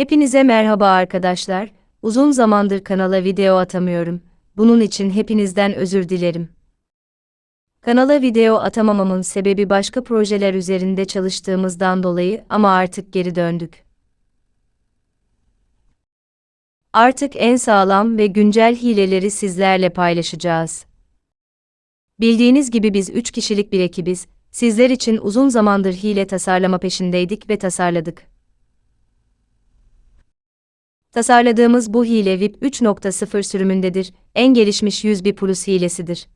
Hepinize merhaba arkadaşlar. Uzun zamandır kanala video atamıyorum. Bunun için hepinizden özür dilerim. Kanala video atamamamın sebebi başka projeler üzerinde çalıştığımızdan dolayı ama artık geri döndük. Artık en sağlam ve güncel hileleri sizlerle paylaşacağız. Bildiğiniz gibi biz 3 kişilik bir ekibiz. Sizler için uzun zamandır hile tasarlama peşindeydik ve tasarladık. Tasarladığımız bu hile VIP 3.0 sürümündedir, en gelişmiş 101 Plus hilesidir.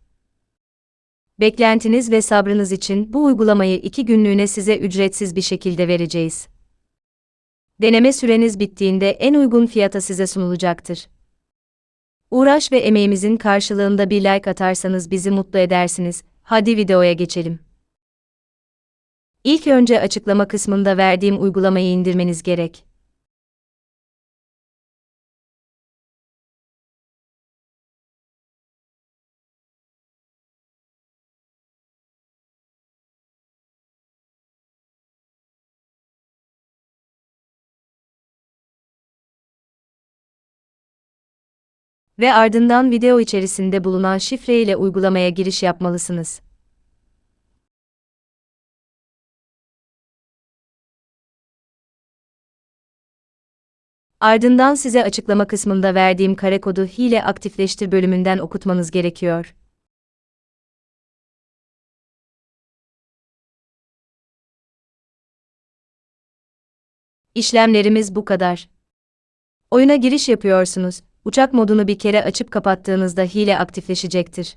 Beklentiniz ve sabrınız için bu uygulamayı 2 günlüğüne size ücretsiz bir şekilde vereceğiz. Deneme süreniz bittiğinde en uygun fiyata size sunulacaktır. Uğraş ve emeğimizin karşılığında bir like atarsanız bizi mutlu edersiniz. Hadi videoya geçelim. İlk önce açıklama kısmında verdiğim uygulamayı indirmeniz gerek. Ve ardından video içerisinde bulunan şifre ile uygulamaya giriş yapmalısınız. Ardından size açıklama kısmında verdiğim kare kodu hile aktifleştir bölümünden okutmanız gerekiyor. İşlemlerimiz bu kadar. Oyuna giriş yapıyorsunuz. Uçak modunu bir kere açıp kapattığınızda hile aktifleşecektir.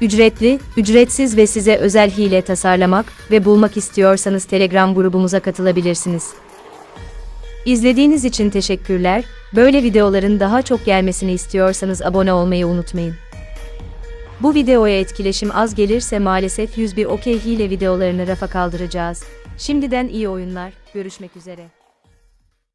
Ücretli, ücretsiz ve size özel hile tasarlamak ve bulmak istiyorsanız Telegram grubumuza katılabilirsiniz. İzlediğiniz için teşekkürler. Böyle videoların daha çok gelmesini istiyorsanız abone olmayı unutmayın. Bu videoya etkileşim az gelirse maalesef 101 okey hile videolarını rafa kaldıracağız. Şimdiden iyi oyunlar. Görüşmek üzere.